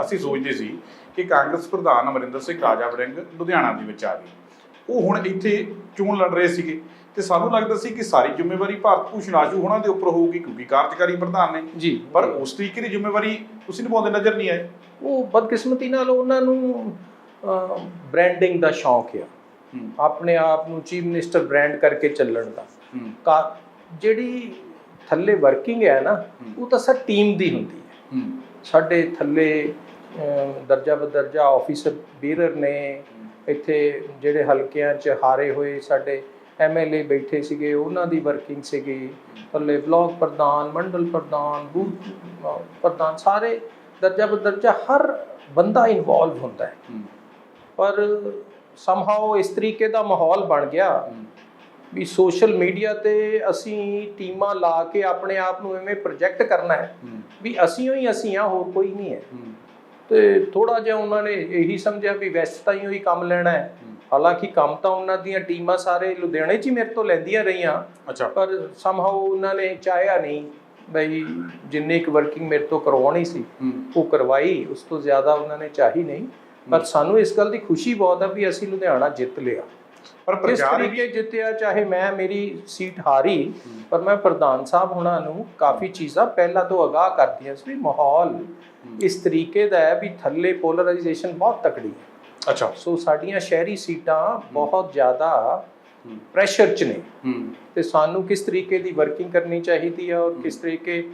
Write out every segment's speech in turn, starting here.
ਅਸੀਂ ਸੋਚਦੇ ਸੀ ਕਿ ਕਾਂਗਰਸ ਪ੍ਰਧਾਨ ਅਮਰਿੰਦਰ ਸਿੰਘ ਰਾਜਾ ਵੜਿੰਗ ਲੁਧਿਆਣਾ ਦੇ ਵਿੱਚ ਆ ਗਏ। ਉਹ ਹੁਣ ਇੱਥੇ ਚੋਣ ਲੜ ਰਹੇ ਸੀਗੇ ਤੇ ਸਾਨੂੰ ਲੱਗਦਾ ਸੀ ਕਿ ਸਾਰੀ ਜ਼ਿੰਮੇਵਾਰੀ ਭਾਰਤ ਭੂਸ਼ਣ ਆਸ਼ੂ ਹੋਣਾ ਦੇ ਉੱਪਰ ਹੋਊਗੀ ਕਿਉਂਕਿ ਕਾਰਜਕਾਰੀ ਪ੍ਰਧਾਨ ਨੇ। ਜੀ। ਪਰ ਉਸ ਤਰੀਕੇ ਦੀ ਜ਼ਿੰਮੇਵਾਰੀ ਤੁਸੀਂ ਨਿਭਾਉਂਦੇ ਨਜ਼ਰ ਨਹੀਂ ਆਏ। ਉਹ ਬਦਕਿਸਮਤੀ ਨਾਲ ਉਹਨਾਂ ਨੂੰ ਬ੍ਰਾਂਡਿੰਗ ਦਾ ਸ਼ੌਂਕ ਆ। ਆਪਣੇ ਆਪ ਨੂੰ ਚੀਫ ਮਿਨਿਸਟਰ ਬ੍ਰਾਂਡ ਕਰਕੇ ਚੱਲਣ ਦਾ। ਜਿਹੜੀ ਥੱਲੇ ਵਰਕਿੰਗ ਹੈ ਨਾ। ਉਹ ਤਾਂ ਸਰ ਟੀਮ ਦੀ ਹੁੰਦੀ ਹੂੰ। ਸਾਡੇ ਥੱਲੇ ਦਰਜਾ ਬਦਰਜਾ ਆਫੀਸਰ ਬੀਰਰ ਨੇ ਇੱਥੇ ਜਿਹੜੇ ਹਲਕਿਆਂ 'ਚ ਹਾਰੇ ਹੋਏ ਸਾਡੇ ਐਮਐਲਏ ਬੈਠੇ ਸੀਗੇ ਉਹਨਾਂ ਦੀ ਵਰਕਿੰਗ ਸੀਗੀ। ਥੱਲੇ ਬਲਾਕ ਪ੍ਰਧਾਨ ਮੰਡਲ ਪ੍ਰਧਾਨ ਬੂਥ ਪ੍ਰਧਾਨ ਸਾਰੇ ਦਰਜਾ ਬਦਰਜਾ ਹਰ ਬੰਦਾ ਇਨਵੋਲਵ ਹੁੰਦਾ ਹੈ। ਹੂੰ। ਪਰ ਸਮਹਾਉ ਇਸ ਤਰੀਕੇ ਦਾ ਮਾਹੌਲ ਬਣ ਗਿਆ ਵੀ ਸੋਸ਼ਲ ਮੀਡੀਆ ਤੇ ਅਸੀਂ ਟੀਮਾਂ ਲਾ ਕੇ ਆਪਣੇ ਆਪ ਨੂੰ ਐਵੇਂ ਪ੍ਰੋਜੈਕਟ ਕਰਨਾ ਹੈ ਵੀ ਅਸੀਂ ਹੀ ਅਸੀਂ ਆ ਹੋਰ ਕੋਈ ਨਹੀਂ ਹੈ। ਤੇ ਥੋੜਾ ਜਿਹਾ ਉਹਨਾਂ ਨੇ ਇਹੀ ਸਮਝਿਆ ਵੀ ਵੈਸਟ ਤਾਂ ਹੀ ਕੰਮ ਲੈਣਾ ਹੈ। ਹਾਲਾਂਕਿ ਕੰਮ ਤਾਂ ਉਹਨਾਂ ਦੀਆਂ ਟੀਮਾਂ ਸਾਰੇ ਲੁਧਿਆਣੇ 'ਚ ਹੀ ਮੇਰੇ ਤੋਂ ਲੈਂਦੀਆਂ ਰਹੀਆਂ ਅੱਛਾ। ਪਰ ਸਮਹਾਉ ਉਹਨਾਂ ਨੇ ਚਾਹਿਆ ਨਹੀਂ ਬਈ ਜਿੰਨੀ ਕੁ ਵਰਕਿੰਗ ਮੇਰੇ ਤੋਂ ਕਰਵਾਉਣੀ ਸੀ ਉਹ ਕਰਵਾਈ ਉਸ ਤੋਂ ਜ਼ਿਆਦਾ ਉਹਨਾਂ ਨੇ ਚਾਹੀ ਨਹੀਂ। ਪਰ ਸਾਨੂੰ ਇਸ ਗੱਲ ਦੀ ਖੁਸ਼ੀ ਬਹੁਤ ਆ ਵੀ ਅਸੀਂ ਲੁਧਿਆਣਾ ਜਿੱਤ ਲਿਆ। ਪਰ ਕਿਸ ਪ੍ਰਚਾਰ ਵੀ ਤਰੀਕੇ ਜਿੱਤਿਆ ਚਾਹੇ ਮੈਂ ਮੇਰੀ ਸੀਟ ਹਾਰੀ ਪਰ ਮੈਂ ਪ੍ਰਧਾਨ ਸਾਹਿਬ ਹੁਣਾਂ ਨੂੰ ਕਾਫੀ ਚੀਜ਼ਾਂ ਪਹਿਲਾਂ ਤੋਂ ਅਗਾਹ ਕਰਤੀਆਂ ਸੀ ਵੀ ਮਾਹੌਲ ਇਸ ਤਰੀਕੇ ਦਾ ਹੈ ਵੀ ਥੱਲੇ ਪੋਲਰਾਈਜੇਸ਼ਨ ਬਹੁਤ ਤਕੜੀ ਹੈ। ਅੱਛਾ। ਸੋ ਸਾਡੀਆਂ ਸ਼ਹਿਰੀ ਸੀਟਾਂ ਬਹੁਤ ਜ਼ਿਆਦਾ ਹੂੰ। ਪ੍ਰੈਸ਼ਰ 'ਚ ਨੇ। ਹੂੰ। ਤੇ ਸਾਨੂੰ ਕਿਸ ਤਰੀਕੇ ਦੀ ਵਰਕਿੰਗ ਕਰਨੀ ਚਾਹੀਦੀ ਹੈ ਔਰ ਕਿਸ ਤਰੀਕੇ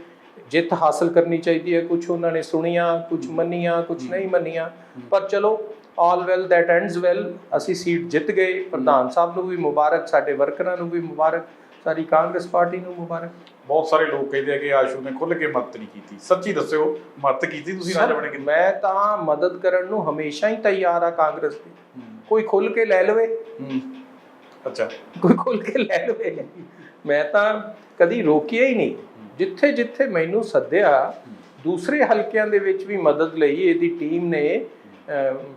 ਜਿੱਤ ਹਾਸਲ ਕਰਨੀ ਚਾਹੀਦੀ ਹੈ। ਕੁਝ ਉਹਨਾਂ ਨੇ ਸੁਣੀਆਂ ਕੁਝ ਮੰਨੀਆਂ ਕੁਝ ਨਹੀਂ ਮੰਨੀਆਂ। ਪਰ ਚਲੋ all well that ends well ਅਸੀਂ ਸੀਟ ਜਿੱਤ ਗਏ। ਪ੍ਰਧਾਨ ਸਾਹਿਬ ਨੂੰ ਵੀ ਮੁਬਾਰਕ ਸਾਡੇ ਵਰਕਰਾਂ ਨੂੰ ਵੀ ਮੁਬਾਰਕ ਸਾਰੀ ਕਾਂਗਰਸ ਪਾਰਟੀ ਨੂੰ ਮੁਬਾਰਕ। ਬਹੁਤ ਸਾਰੇ ਲੋਕ ਕਹਿੰਦੇ ਆ ਕਿ ਆਸ਼ੂ ਨੇ ਖੁੱਲ ਕੇ ਮਦਦ ਨਹੀਂ ਕੀਤੀ। ਸੱਚੀ ਦੱਸਿਓ ਮਦਦ ਕੀਤੀ ਤੁਸੀਂ ਰਾਜਾ ਬਣੇ ਕਿ ਮੈਂ ਤਾਂ ਮਦਦ ਕਰਨ ਨੂੰ ਹਮੇਸ਼ਾ ਹੀ ਤਿਆਰ ਆ ਕਾਂਗਰਸ ਦੀ। ਕੋਈ ਖੁੱਲ ਕੇ ਲੈ ਲਵੇ। ਅੱਛਾ। ਕੋਈ ਖੁੱਲ ਕੇ ਲੈ ਲਵੇ। ਮੈਂ ਤਾਂ ਕਦੀ ਰੋਕਿਆ ਹੀ ਨਹੀਂ। ਜਿੱਥੇ ਜਿੱਥੇ ਮੈਨੂੰ ਸੱਦਿਆ ਦੂਸਰੇ ਹਲਕਿਆਂ ਦੇ ਵਿੱਚ ਵੀ ਮਦਦ ਲਈ ਇਹਦੀ ਟੀਮ ਨੇ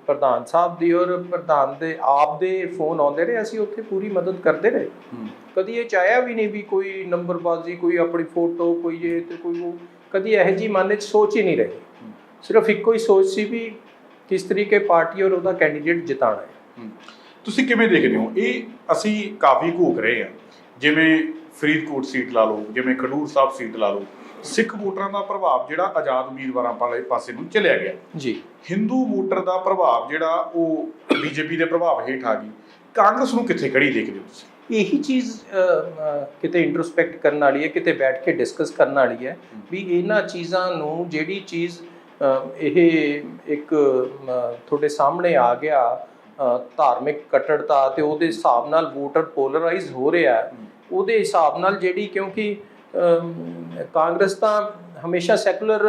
ਪ੍ਰਧਾਨ ਸਾਹਿਬ ਦੀ ਔਰ ਪ੍ਰਧਾਨ ਦੇ ਆਪ ਦੇ ਫੋਨ ਆਉਂਦੇ ਰਹੇ ਅਸੀਂ ਉੱਥੇ ਪੂਰੀ ਮਦਦ ਕਰਦੇ ਰਹੇ। ਕਦੀ ਇਹ ਚਾਹਿਆ ਵੀ ਨਹੀਂ ਵੀ ਕੋਈ ਨੰਬਰਬਾਜ਼ੀ ਕੋਈ ਆਪਣੀ ਫੋਟੋ ਕੋਈ ਇਹ ਤੇ ਕੋਈ ਉਹ ਕਦੀ ਇਹੋ ਜੀ ਮਨ ਵਿੱਚ ਸੋਚ ਹੀ ਨਹੀਂ ਰਹੀ। ਸਿਰਫ ਇੱਕੋ ਹੀ ਸੋਚ ਸੀ ਵੀ ਕਿਸ ਤਰੀਕੇ ਪਾਰਟੀ ਔਰ ਉਹਦਾ ਕੈਂਡੀਡੇਟ ਜਿਤਾਣਾ ਹੂੰ। ਤੁਸੀਂ ਕਿਵੇਂ ਦੇਖਦੇ ਹੋ? ਇਹ ਅਸੀਂ ਕਾਫੀ ਘੂਕ ਰਹੇ ਹਾਂ। ਜਿਵੇਂ ਫਰੀਦਕੋਟ ਸੀਟ ਲਾ ਲਓ ਜਿਵੇਂ ਖਡੂਰ ਸਾਹਿਬ ਸੀਟ ਲਾ ਲਓ ਸਿੱਖ ਵੋਟਰਾਂ ਦਾ ਪ੍ਰਭਾਵ ਜਿਹੜਾ ਆਜ਼ਾਦ ਉਮੀਦਵਾਰਾਂ ਵਾਲੇ ਪਾਸੇ ਨੂੰ ਚਲਿਆ ਗਿਆ। ਜੀ। ਹਿੰਦੂ ਵੋਟਰ ਦਾ ਪ੍ਰਭਾਵ ਜਿਹੜਾ ਉਹ ਬੀਜੇਪੀ ਦੇ ਪ੍ਰਭਾਵ ਹੇਠ ਆ ਗਈ। ਕਾਂਗਰਸ ਨੂੰ ਕਿੱਥੇ ਖੜੀ ਦੇਖਦੇ ਹੋ ਤੁਸੀਂ? ਇਹੀ ਚੀਜ਼ ਕਿਤੇ ਇੰਟਰੋਸਪੈਕਟ ਕਰਨ ਵਾਲੀ ਹੈ ਕਿਤੇ ਬੈਠ ਕੇ ਡਿਸਕਸ ਕਰਨ ਵਾਲੀ ਹੈ ਵੀ ਇਹਨਾਂ ਚੀਜ਼ਾਂ ਨੂੰ ਜਿਹੜੀ ਚੀਜ਼ ਇਹ ਇੱਕ ਤੁਹਾਡੇ ਸਾਹਮਣੇ ਆ ਗਿਆ ਧਾਰਮਿਕ ਕੱਟੜਤਾ ਤੇ ਉਹਦੇ ਹਿਸਾਬ ਨਾਲ ਵੋਟਰ ਪੋਲਰਾਈਜ਼ ਹੋ ਰਿਹਾ ਹੈ ਉਹਦੇ ਹਿਸਾਬ ਨਾਲ ਜਿਹੜੀ ਕਿਉਂਕਿ ਕਾਂਗਰਸ ਤਾਂ ਹਮੇਸ਼ਾ ਸੈਕੂਲਰ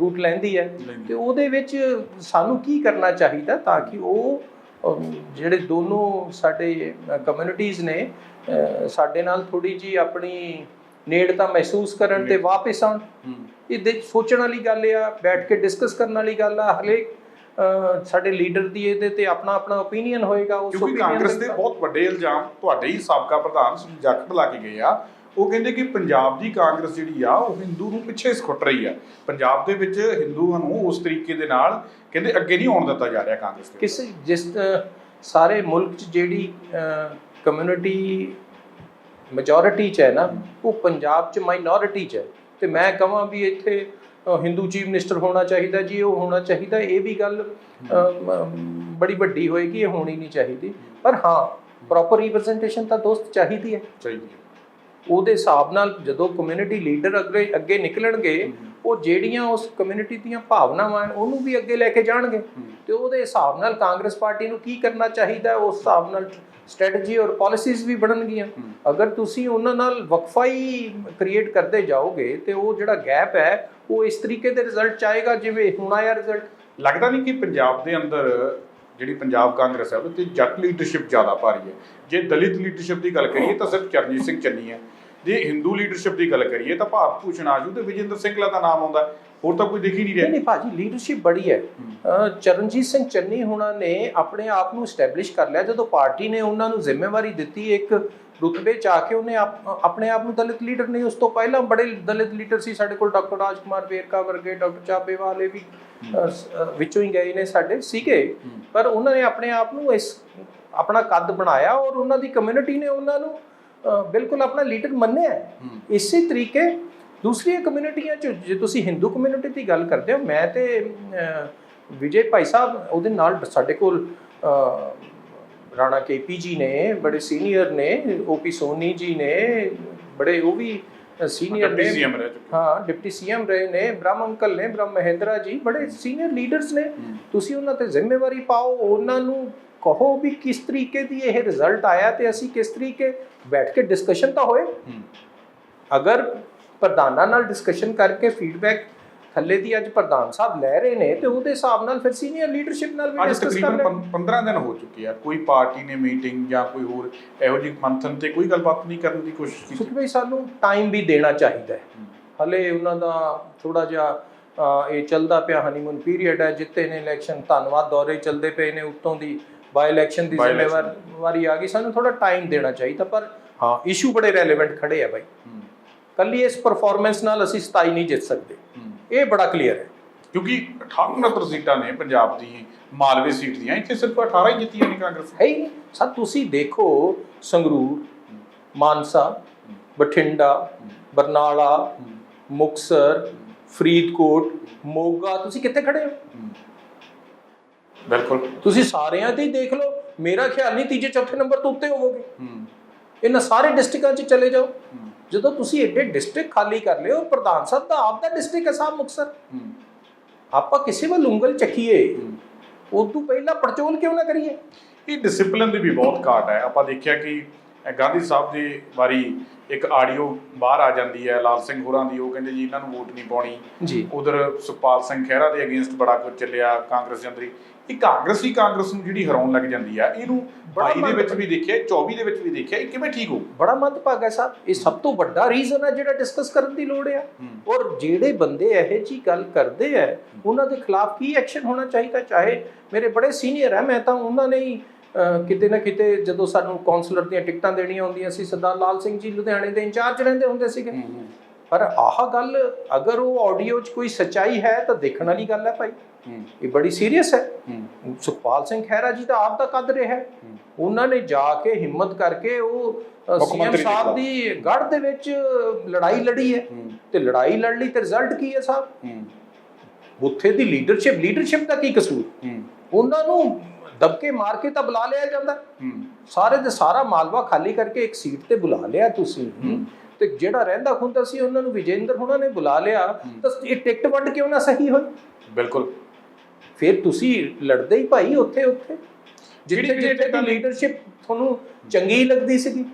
ਰੂਟ ਲੈਂਦੀ ਹੈ। ਤੇ ਉਹਦੇ ਵਿੱਚ ਸਾਨੂੰ ਕੀ ਕਰਨਾ ਚਾਹੀਦਾ ਤਾਂ ਕਿ ਉਹ ਜਿਹੜੇ ਦੋਨੋਂ ਸਾਡੇ ਕਮਿਊਨਿਟੀਆਂ ਨੇ ਸਾਡੇ ਨਾਲ ਥੋੜੀ ਜੀ ਆਪਣੀ ਨੇੜਤਾ ਮਹਿਸੂਸ ਕਰਨ ਤੇ ਵਾਪਸ ਆਉਣ। ਇਹਦੇ ਸੋਚਣ ਵਾਲੀ ਗੱਲ ਆ ਬੈਠ ਕੇ ਡਿਸਕਸ ਕਰਨ ਵਾਲੀ ਗੱਲ ਆ ਹਲੇ ਸਾਡੇ ਲੀਡਰ ਦੀ ਇਹਦੇ ਤੇ ਆਪਣਾ ਆਪਣਾ ਓਪੀਨੀਅਨ ਹੋਏਗਾ ਉਸ ਕਿਉਂਕਿ ਕਾਂਗਰਸ ਦੇ ਬਹੁਤ ਵੱਡੇ ਇਲਜ਼ਾਮ ਤੁਹਾਡੇ ਹੀ ਸਾਬਕਾ ਪ੍ਰਧਾਨ ਸੁਨੀਲ ਜਾਖੜ ਲਾ ਕੇ ਗਏ ਆ। ਉਹ ਕਹਿੰਦੇ ਕਿ ਪੰਜਾਬ ਦੀ ਕਾਂਗਰਸ ਜਿਹੜੀ ਆ ਉਹ ਹਿੰਦੂ ਨੂੰ ਪਿੱਛੇ ਸੁੱਟ ਰਹੀ ਆ। ਪੰਜਾਬ ਦੇ ਵਿੱਚ ਹਿੰਦੂਆਂ ਨੂੰ ਉਸ ਤਰੀਕੇ ਦੇ ਨਾਲ ਕਹਿੰਦੇ ਅੱਗੇ ਨਹੀਂ ਆਉਣ ਦਿੱਤਾ ਜਾ ਰਿਹਾ ਕਾਂਗਰਸ ਦੇ ਕਿਸੇ ਜਿਸ ਸਾਰੇ ਮੁਲਕ 'ਚ ਜਿਹੜੀ ਕਮਿਊਨਿਟੀ ਮੈਜੋਰਿਟੀ 'ਚ ਹੈ ਨਾ ਉਹ ਪੰਜਾਬ 'ਚ ਮਾਈਨੋਰਿਟੀ 'ਚ ਹੈ। ਤੇ ਮੈਂ ਕਹਾਂ ਵੀ ਇੱਥੇ ਹਿੰਦੂ ਚੀਫ ਮਿਨਿਸਟਰ ਹੋਣਾ ਚਾਹੀਦਾ ਜੀ ਉਹ ਹੋਣਾ ਚਾਹੀਦਾ ਇਹ ਵੀ ਗੱਲ ਬੜੀ ਵੱਡੀ ਹੋਏਗੀ ਇਹ ਹੋਣੀ ਨਹੀਂ ਚਾਹੀਦੀ। ਪਰ ਹਾਂ ਪ੍ਰੋਪਰ ਰਿਪਰੈਜ਼ੈਂਟੇਸ਼ਨ ਤਾਂ ਦੋਸਤ ਚਾਹੀਦੀ ਹੈ। ਚਾਹੀਦੀ ਹੈ। ਉਹਦੇ ਹਿਸਾਬ ਨਾਲ ਜਦੋਂ ਕਮਿਊਨਿਟੀ ਲੀਡਰ ਅੱਗੇ ਅੱਗੇ ਨਿਕਲਣਗੇ ਉਹ ਜਿਹੜੀਆਂ ਉਸ ਕਮਿਊਨਿਟੀ ਦੀਆਂ ਭਾਵਨਾਵਾਂ ਉਹਨੂੰ ਵੀ ਅੱਗੇ ਲੈ ਕੇ ਜਾਣਗੇ। ਤੇ ਉਹਦੇ ਹਿਸਾਬ ਨਾਲ ਕਾਂਗਰਸ ਪਾਰਟੀ ਨੂੰ ਕੀ ਕਰਨਾ ਚਾਹੀਦਾ ਉਸ ਹਿਸਾਬ ਨਾਲ ਸਟ੍ਰੈਟਜੀ ਔਰ ਪਾਲਿਸੀਜ਼ ਵੀ ਬਣਨਗੀਆਂ। ਅਗਰ ਤੁਸੀਂ ਉਹਨਾਂ ਨਾਲ ਵਕਫਾ ਹੀ ਕ੍ਰੀਏਟ ਕਰਦੇ ਜਾਓਗੇ ਤੇ ਉਹ ਜਿਹੜਾ ਗੈਪ ਹੈ ਉਹ ਇਸ ਤਰੀਕੇ ਦੇ ਰਿਜ਼ਲਟ ਚ ਆਏਗਾ ਜਿਵੇਂ ਹੁਣ ਆਇਆ ਰਿਜ਼ਲਟ ਲੱਗਦਾ ਨਹੀਂ ਕਿ ਪੰਜਾਬ ਦੇ ਅੰਦਰ ਜਿਹੜੀ ਪੰਜਾਬ ਕਾਂਗਰਸ ਹੈ ਉਹਦੇ ਤੇ ਜੱਟ ਲੀਡਰਸ਼ਿਪ ਜ਼ਿਆਦਾ ਭਾਰੀ ਹੈ। ਜੇ ਦਲਿਤ ਲੀਡਰਸ਼ਿਪ ਦੀ ਗੱਲ ਕਰੀਏ ਤਾਂ ਸਿਰਫ ਚਰਨਜੀਤ ਸਿੰਘ ਚੰਨੀ ਹੈ। ਜੇ ਹਿੰਦੂ ਲੀਡਰਸ਼ਿਪ ਦੀ ਗੱਲ ਕਰੀਏ ਤਾਂ ਭਾਰਤ ਭੂਸ਼ਣ ਆਜੂ ਤੇ ਵਿਜੇਂਦਰ ਸਿੰਘਲਾ ਦਾ ਨਾਮ ਆਉਂਦਾ। ਹੋਰ ਤਾਂ ਕੋਈ ਦਿਖ ਹੀ ਨਹੀਂ ਰਿਹਾ। ਨਹੀਂ ਭਾਜੀ ਲੀਡਰਸ਼ਿਪ ਬੜੀ ਹੈ। ਚਰਨਜੀਤ ਸਿੰਘ ਚੰਨੀ ਹੁਣਾਂ ਨੇ ਆਪਣੇ ਆਪ ਨੂੰ ਸਟੈਬਲਿਸ਼ ਕਰ ਲਿਆ। ਜਦੋਂ ਪਾਰਟੀ ਨੇ ਉਹਨਾਂ ਨੂੰ ਜ਼ਿੰਮੇਵਾਰੀ ਦਿੱਤੀ ਇੱਕ ਰੁਤਬੇ ਚ ਆ ਕੇ ਉਹਨੇ ਆਪ- ਆਪਣੇ ਆਪ ਨੂੰ ਦਲਿਤ ਲੀਡਰ ਨਹੀਂ ਉਸ ਤੋਂ ਪਹਿਲਾਂ ਬੜੇ ਦਲਿਤ ਲੀਡਰ ਸੀ ਸਾਡੇ ਕੋਲ ਡਾਕਟਰ ਰਾਜਕੁਮਾਰ ਵੇਰਕਾ ਵਰਗੇ ਡਾਕਟਰ ਚਾਬੇ ਵਾਲੇ ਵੀ ਵਿੱਚੋਂ ਹੀ ਗਏ ਨੇ ਸਾਡੇ ਸੀਗੇ। ਪਰ ਉਹਨਾਂ ਨੇ ਆਪਣੇ ਆਪ ਨੂੰ ਇਸ ਆਪਣਾ ਕੱਦ ਬਣਾਇਆ ਔਰ ਉਹਨਾਂ ਦੀ ਕਮਿਊਨਿਟੀ ਨੇ ਉਹਨਾਂ ਨੂੰ ਬਿਲਕੁਲ ਆਪਣਾ ਲੀਡਰ ਮੰਨਿਆ ਹੈ। ਇਸੇ ਤਰੀਕੇ ਦੂਸਰੀਆਂ ਕਮਿਊਨਿਟੀਆਂ ਚ ਜੇ ਤੁਸੀਂ ਹਿੰਦੂ ਕਮਿਊਨਿਟੀ ਦੀ ਗੱਲ ਕਰਦੇ ਹੋ ਮੈਂ ਤੇ ਵਿਜੇ ਭਾਈ ਸਾਹਿਬ ਉਹਦੇ ਨਾਲ ਸਾਡੇ ਕੋਲ ਰਾਣਾ ਕੇਪੀ ਜੀ ਨੇ ਬੜੇ ਸੀਨੀਅਰ ਨੇ ਓਪੀ ਸੋਨੀ ਜੀ ਨੇ ਬੜੇ ਉਹ ਵੀ ਸੀਨੀਅਰ ਨੇ। ਸੀਐਮ ਰਹਿ ਚੁੱਕੇ। ਹਾਂ ਡਿਪਟੀ ਸੀਐਮ ਰਹੇ ਨੇ ਬ੍ਰਹਮ ਅੰਕਲ ਨੇ ਬ੍ਰਹਮ ਮਹਿੰਦਰਾ ਜੀ ਬੜੇ ਸੀਨੀਅਰ ਲੀਡਰਸ ਨੇ। ਤੁਸੀਂ ਉਹਨਾਂ ਤੇ ਜ਼ਿੰਮੇਵਾਰੀ ਪਾਓ ਉਹਨਾਂ ਨੂੰ ਕਹੋ ਵੀ ਕਿਸ ਤਰੀਕੇ ਦੀ ਇਹ ਰਿਜ਼ਲਟ ਆਇਆ ਤੇ ਅਸੀਂ ਕਿਸ ਤਰੀਕੇ ਬੈਠ ਕੇ ਡਿਸਕਸ਼ਨ ਤਾਂ ਹੋਏ। ਅਗਰ ਪ੍ਰਧਾਨਾਂ ਨਾਲ ਡਿਸਕਸ਼ਨ ਕਰਕੇ ਫੀਡਬੈਕ ਥੱਲੇ ਦੀ ਅੱਜ ਪ੍ਰਧਾਨ ਸਾਹਿਬ ਲੈ ਰਹੇ ਨੇ ਤੇ ਉਹਦੇ ਹਿਸਾਬ ਨਾਲ ਫਿਰ ਸੀਨੀਅਰ ਲੀਡਰਸ਼ਿਪ ਨਾਲ ਵੀ ਡਿਸਕਸ ਕਰ ਲੈ 15 ਦਿਨ ਹੋ ਚੁੱਕੇ ਆ। ਕੋਈ ਪਾਰਟੀ ਨੇ ਮੀਟਿੰਗ ਜਾਂ ਕੋਈ ਹੋਰ ਇਹੋ ਜਿਹੀ ਮੰਥਨ ਤੇ ਕੋਈ ਗੱਲਬਾਤ ਨਹੀਂ ਕਰਨ ਦੀ ਕੋਸ਼ਿਸ਼ ਕੀਤੀ। ਸੁਖ ਭਾਈ ਸਾਨੂੰ ਟਾਈਮ ਵੀ ਦੇਣਾ ਚਾਹੀਦਾ ਹੈ। ਹਲੇ ਉਹਨਾਂ ਦਾ ਥੋੜਾ ਜਿਹਾ ਇਹ ਚੱਲਦਾ ਪਿਆ ਹਨੀਮੂਨ ਪੀਰੀਅਡ ਹੈ। ਜਿੱਤੇ ਨੇ ਇਲੈਕਸ਼ਨ ਧੰਨਵਾਦ ਦੌਰੇ ਚੱਲਦੇ ਪਏ ਨੇ ਉੱਤੋਂ ਦੀ। ਬਾਈ ਇਲੈਕਸ਼ਨ ਦੀ By election। ਜ਼ਿੰਮੇਵਾਰੀ ਆ ਗਈ ਸਾਨੂੰ ਥੋੜਾ ਟਾਈਮ ਦੇਣਾ ਚਾਹੀਦਾ ਪਰ ਹਾਂ। ਇਸ਼ੂ ਬੜੇ ਰੈਲੇਵੈਂਟ ਖੜੇ ਆ ਬਾਈ। ਹੂੰ, ਕੱਲੀ ਇਸ ਪਰਫਾਰਮੈਂਸ ਨਾਲ ਅਸੀਂ 27 ਨਹੀਂ ਜਿੱਤ ਸਕਦੇ। ਹੂੰ। ਇਹ ਬੜਾ ਕਲੀਅਰ ਹੈ। ਕਿਉਂਕਿ 68 ਸੀਟਾਂ ਨੇ ਪੰਜਾਬ ਦੀ ਮਾਲਵੇ ਸੀਟ ਦੀਆਂ ਇੱਥੇ ਸਿਰਫ 18 ਹੀ ਜਿੱਤੀਆਂ ਨੇ ਕਾਂਗਰਸ ਹੈ ਹੀ ਨਹੀਂ। ਸਰ ਤੁਸੀਂ ਦੇਖੋ ਸੰਗਰੂਰ ਮਾਨਸਾ ਬਠਿੰਡਾ ਬਰਨਾਲਾ ਮੁਕਸਰ ਫਰੀਦਕੋਟ ਮੋਗਾ ਤੁਸੀਂ ਕਿੱਥੇ ਖੜੇ ਹੋ? ਹੂੰ। ਬਿਲਕੁਲ। ਤੁਸੀਂ ਸਾਰਿਆਂ ਤੇ ਹੀ ਦੇਖ ਲਓ ਮੇਰਾ ਖਿਆਲ ਨਹੀਂ ਤੀਜੇ ਚੌਥੇ ਨੰਬਰ ਤੋਂ ਉੱਤੇ ਹੋਵੋਗੇ। ਹੂੰ, ਇਹਨਾਂ ਸਾਰੇ ਡਿਸਟ੍ਰਿਕਟਾਂ 'ਚ ਚਲੇ ਜਾਓ। ਜਦੋਂ ਤੁਸੀਂ ਐਡੇ ਡਿਸਟ੍ਰਿਕਟ ਖਾਲੀ ਕਰ ਲਿਓ ਪ੍ਰਧਾਨ ਸਾਹਿਬ ਦਾ ਆਪ ਦਾ ਡਿਸਟ੍ਰਿਕਟ ਹੈ ਸਾਹਿਬ ਮੁਕਸਰ ਹੂੰ, ਆਪਾਂ ਕਿਸੇ ਵੱਲ ਉਂਗਲ ਚੱਕੀਏ ਹੂੰ। ਉਦੋਂ ਪਹਿਲਾਂ ਪੜਚੋਲ ਕਿਉਂ ਨਾ ਕਰੀਏ? ਇਹ ਡਿਸਪਲਿਨ ਦੀ ਵੀ ਬਹੁਤ ਘਾਟ ਹੈ। ਆਪਾਂ ਦੇਖਿਆ ਕਿ ਇਹ ਗਾਂਧੀ ਸਾਹਿਬ ਦੀ ਵਾਰੀ ਇੱਕ ਆਡੀਓ ਬਾਹਰ ਆ ਜਾਂਦੀ ਹੈ ਲਾਲ ਸਿੰਘ ਹੋਰਾਂ ਦੀ ਉਹ ਕਹਿੰਦੇ ਜੀ ਇਹਨਾਂ ਨੂੰ ਵੋਟ ਨਹੀਂ ਪਾਉਣੀ। ਜੀ। ਉਧਰ ਸੁਖਪਾਲ ਸਿੰਘ ਖਹਿਰਾ ਦੇ ਅਗੇਂਸਟ ਬੜਾ ਕੁਝ ਚੱਲਿਆ ਕਾਂਗਰਸ ਹੀ। ਇਹ ਕਾਂਗਰਸ ਹੀ ਕਾਂਗਰਸ ਨੂੰ ਜਿਹੜੀ ਹਰਾਉਣ ਲੱਗ ਜਾਂਦੀ ਆ ਇਹਨੂੰ ਬੜਾ 22 ਦੇ ਵਿੱਚ ਵੀ ਦੇਖਿਆ 24 ਦੇ ਵਿੱਚ ਵੀ ਦੇਖਿਆ ਇਹ ਕਿਵੇਂ ਠੀਕ ਹੋਊ? ਬੜਾ ਮੰਦਭਾਗਾ ਹੈ ਸਾਹਿਬ। ਇਹ ਸਭ ਤੋਂ ਵੱਡਾ ਰੀਜ਼ਨ ਹੈ ਜਿਹੜਾ ਡਿਸਕਸ ਕਰਨ ਦੀ ਲੋੜ ਹੈ। ਔਰ ਜਿਹੜੇ ਬੰਦੇ ਇਹੋ ਜੀ ਗੱਲ ਕਰਦੇ ਆ ਉਹਨਾਂ ਦੇ ਖਿਲਾਫ ਕੀ ਐਕਸ਼ਨ ਹੋਣਾ ਚਾਹੀਦਾ? ਚਾਹੇ ਮੇਰੇ ਬੜੇ ਸੀਨੀਅਰ ਹੈ ਮੈਂ ਤਾਂ ਉਹਨਾਂ ਨੇ ਹੀ ਕਿਤੇ ਨਾ ਕਿਤੇ ਜਦੋਂ ਸਾਨੂੰ ਕਾਉਂਸਲਰ ਦੀਆਂ ਟਿਕਟਾਂ ਦੇਣੀਆਂ ਹੁੰਦੀਆਂ ਸੀ ਸਰਦਾਰ ਲਾਲ ਸਿੰਘ ਜੀ ਲੁਧਿਆਣੇ ਦੇ ਇੰਚਾਰਜ ਰਹਿੰਦੇ ਹੁੰਦੇ ਸੀਗੇ। ਪਰ ਆਹ ਗੱਲ ਅਗਰ ਉਹ ਆਡੀਓ 'ਚ ਕੋਈ ਸੱਚਾਈ ਹੈ ਤਾਂ ਦੇਖਣ ਵਾਲੀ ਗੱਲ ਹੈ ਭਾਈ। ਇਹ ਬੜੀ ਸੀਰੀਅਸ ਹੈ। ਸੁਖਪਾਲ ਸਿੰਘ ਖਹਿਰਾ ਜੀ ਦਾ ਆਪ ਦਾ ਕੱਦ ਰਿਹਾ ਉਹਨਾਂ ਨੇ ਜਾ ਕੇ ਹਿੰਮਤ ਕਰਕੇ ਉਹ ਸੀਐਮ ਸਾਹਿਬ। ਦੀ ਗੜ੍ਹ ਦੇ ਵਿੱਚ ਲੜਾਈ ਲੜੀ ਹੈ। ਤੇ ਲੜਾਈ ਲੜ ਲਈ ਤੇ ਰਿਜ਼ਲਟ ਕੀ ਹੈ ਸਾਹਿਬ? ਉੱਥੇ ਦੀ ਲੀਡਰਸ਼ਿਪ ਲੀਡਰਸ਼ਿਪ ਦਾ ਕੀ ਕਸੂਰ? ਉਹਨਾਂ ਨੂੰ ਦਬਕੇ ਮਾਰ ਕੇ ਤਾਂ ਬੁਲਾ ਲਿਆ ਜਾਂਦਾ। ਸਾਰੇ ਦੇ ਸਾਰਾ ਮਾਲਵਾ ਖਾਲੀ ਕਰਕੇ ਇੱਕ ਸੀਟ ਤੇ ਬੁਲਾ ਲਿਆ ਤੁਸੀਂ। ਤੇ ਜਿਹੜਾ ਰਹਿੰਦਾ ਖੁੰਦਾ ਸੀ ਉਹਨਾਂ ਨੂੰ ਵਿਜੇਂਦਰ ਹੁਣਾਂ ਨੇ ਬੁਲਾ ਲਿਆ। ਤਾਂ ਇਹ ਟਿਕਟ ਵੰਡ ਕਿਉਂ ਨਾ ਸਹੀ ਹੋਈ? ਬਿਲਕੁਲ। ਫਿਰ ਤੁਸੀਂ ਲੜਦੇ ਹੀ ਭਾਈ ਉੱਥੇ ਉੱਥੇ ਜਿੱਥੇ ਜਿੱਥੇ ਦੀ ਲੀਡਰਸ਼ਿਪ ਤੁਹਾਨੂੰ ਚੰਗੀ ਲੱਗਦੀ ਸੀਗੀ?